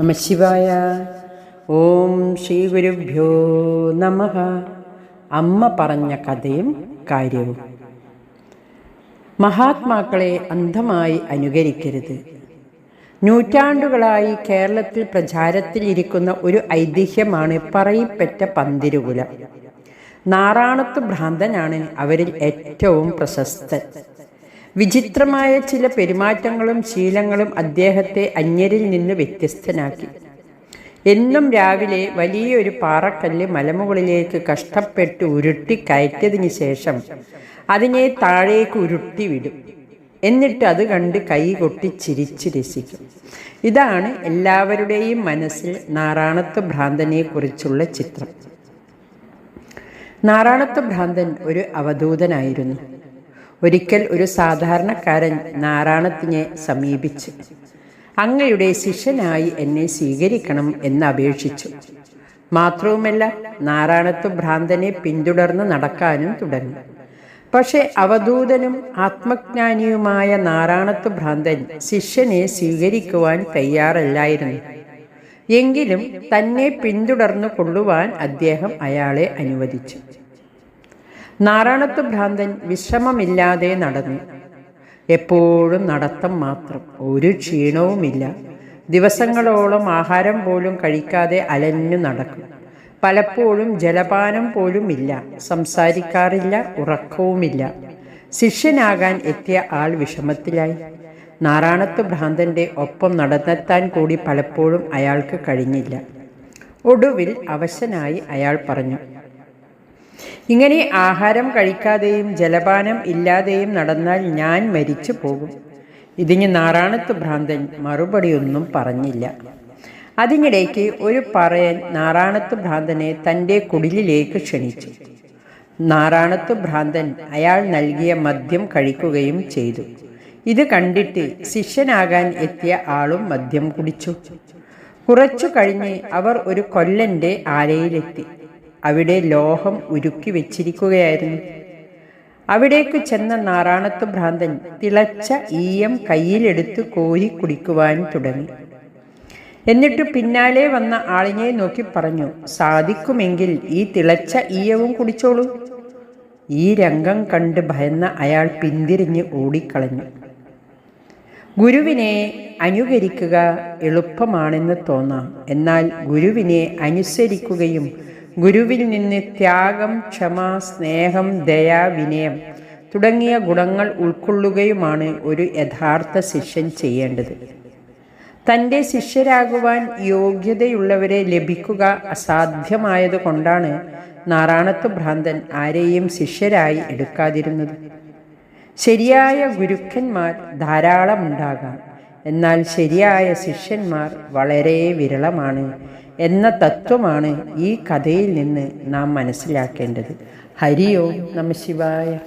നമശിവായ ഓം ശ്രീ ഗുരുഭ്യോ നമ. അമ്മ പറഞ്ഞ കഥയും കാര്യവും. മഹാത്മാക്കളെ അന്ധമായി അനുകരിക്കരുത്. നൂറ്റാണ്ടുകളായി കേരളത്തിൽ പ്രചാരത്തിൽ ഇരിക്കുന്ന ഒരു ഐതിഹ്യമാണ് പറയിപ്പറ്റ പന്തിരുകുലം. നാറാണത്ത് ഭ്രാന്തനാണ് അവരിൽ ഏറ്റവും പ്രശസ്തൻ. വിചിത്രമായ ചില പെരുമാറ്റങ്ങളും ശീലങ്ങളും അദ്ദേഹത്തെ അന്യരിൽ നിന്ന് വ്യത്യസ്തനാക്കി. എന്നും രാവിലെ വലിയൊരു പാറക്കല്ല് മലമുകളിലേക്ക് കഷ്ടപ്പെട്ട് ഉരുട്ടി കയറ്റതിന് ശേഷം അതിനെ താഴേക്ക് ഉരുട്ടി വിടും. എന്നിട്ട് അത് കണ്ട് കൈ കൊട്ടി ചിരിച്ചു രസിക്കും. ഇതാണ് എല്ലാവരുടെയും മനസ്സിൽ നാറാണത്ത് ഭ്രാന്തനെ കുറിച്ചുള്ള ചിത്രം. നാറാണത്ത് ഭ്രാന്തൻ ഒരു അവധൂതനായിരുന്നു. ഒരിക്കൽ ഒരു സാധാരണക്കാരൻ നാരായണത്തിനെ സമീപിച്ച്. അങ്ങയുടെ ശിഷ്യനായി എന്നെ സ്വീകരിക്കണം എന്ന് അപേക്ഷിച്ചു. മാത്രവുമല്ല നാരായണത്വ ഭ്രാന്തനെ പിന്തുടർന്ന് നടക്കാനും തുടങ്ങി. പക്ഷെ അവധൂതനും ആത്മജ്ഞാനിയുമായ നാരായണത്വ ഭ്രാന്തൻ ശിഷ്യനെ സ്വീകരിക്കുവാൻ തയ്യാറല്ലായിരുന്നു. എങ്കിലും തന്നെ പിന്തുടർന്നു കൊള്ളുവാൻ അദ്ദേഹം അയാളെ അനുവദിച്ചു. നാരായണത്വ ഭ്രാന്തൻ വിശ്രമമില്ലാതെ നടന്നു. എപ്പോഴും നടത്തം മാത്രം ഒരു ക്ഷീണവുമില്ല. ദിവസങ്ങളോളം ആഹാരം പോലും കഴിക്കാതെ അലഞ്ഞു നടക്കും. പലപ്പോഴും ജലപാനം പോലും ഇല്ല സംസാരിക്കാറില്ല ഉറക്കവുമില്ല. ശിഷ്യനാകാൻ എത്തിയ ആൾ വിഷമത്തിലായി. നാരായണത്വ ഭ്രാന്തന്റെ ഒപ്പം നടന്നെത്താൻ കൂടി പലപ്പോഴും അയാൾക്ക് കഴിഞ്ഞില്ല. ഒടുവിൽ അവശനായി അയാൾ പറഞ്ഞു ഇങ്ങനെ ആഹാരം കഴിക്കാതെയും ജലപാനം ഇല്ലാതെയും നടന്നാൽ ഞാൻ മരിച്ചു പോകും. ഇതിന് നാറാണത്ത് ഭ്രാന്തൻ മറുപടിയൊന്നും പറഞ്ഞില്ല. അതിനിടയ്ക്ക് ഒരു പറയൻ നാറാണത്ത് ഭ്രാന്തനെ തന്റെ കുടിലിലേക്ക് ക്ഷണിച്ചു. നാറാണത്ത് ഭ്രാന്തൻ അയാൾ നൽകിയ മദ്യം കഴിക്കുകയും ചെയ്തു. ഇത് കണ്ടിട്ട് ശിഷ്യനാകാൻ എത്തിയ ആളും മദ്യം കുടിച്ചു. കുറച്ചു കഴിഞ്ഞ് അവർ ഒരു കൊല്ലന്റെ ആലയിലെത്തി. അവിടെ ലോഹം ഉരുക്കി വെച്ചിരിക്കുകയായിരുന്നു. അവിടേക്ക് ചെന്ന നാറാണത്ത് ഭ്രാന്തൻ തിളച്ച ഈയം കയ്യിലെടുത്ത് കോരി കുടിക്കുവാൻ തുടങ്ങി. എന്നിട്ട് പിന്നാലെ വന്ന ആളിനെ നോക്കി പറഞ്ഞു സാധിക്കുമെങ്കിൽ ഈ തിളച്ച ഈയവും കുടിച്ചോളൂ. ഈ രംഗം കണ്ട് ഭയന്ന അയാൾ പിന്തിരിഞ്ഞ് ഓടിക്കളഞ്ഞു. ഗുരുവിനെ അനുകരിക്കുക എളുപ്പമാണെന്ന് തോന്നാം. എന്നാൽ ഗുരുവിനെ അനുസരിക്കുകയും ഗുരുവിൽ നിന്ന് ത്യാഗം ക്ഷമ സ്നേഹം ദയ വിനയം തുടങ്ങിയ ഗുണങ്ങൾ ഉൾക്കൊള്ളുകയുമാണ് ഒരു യഥാർത്ഥ ശിഷ്യൻ ചെയ്യേണ്ടത്. തന്റെ ശിഷ്യരാകുവാൻ യോഗ്യതയുള്ളവരെ ലഭിക്കുക അസാധ്യമായത് കൊണ്ടാണ് നാറാണത്ത് ഭ്രാന്തൻ ആരെയും ശിഷ്യരായി എടുക്കാതിരുന്നത്. ശരിയായ ഗുരുക്കന്മാർ ധാരാളമുണ്ടാകാം. എന്നാൽ ശരിയായ ശിഷ്യന്മാർ വളരെ വിരളമാണ് എന്ന തത്വമാണ് ഈ കഥയിൽ നിന്ന് നാം മനസ്സിലാക്കേണ്ടത്. ഹരിയോ നമ ശിവായ.